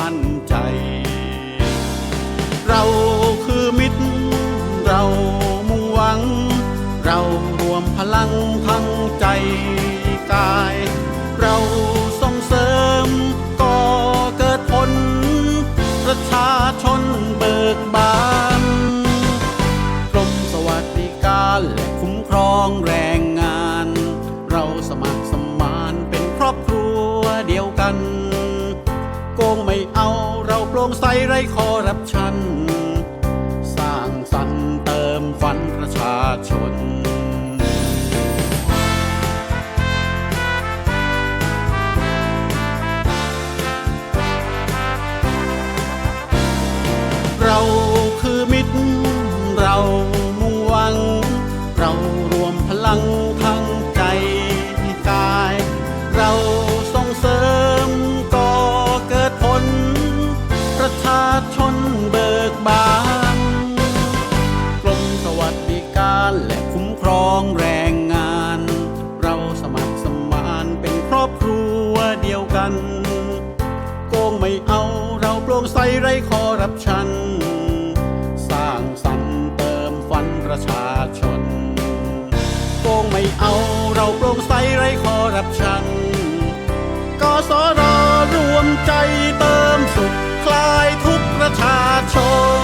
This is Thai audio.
่น องแรงงาน เราสมัครสมานเป็นครอบครัวเดียวกัน โกงไม่เอาเราโปร่งใสไร้คอรับชัน ครัวเดียวกัน โกงไม่เอาเราโปร่งใสไร้คอรับชัน สร้างสรรค์เติมฝันประชาชน โกงไม่เอาเราโปร่งใสไร้คอรับชันกสรรวมใจเติมสุขคลายทุกประชาชน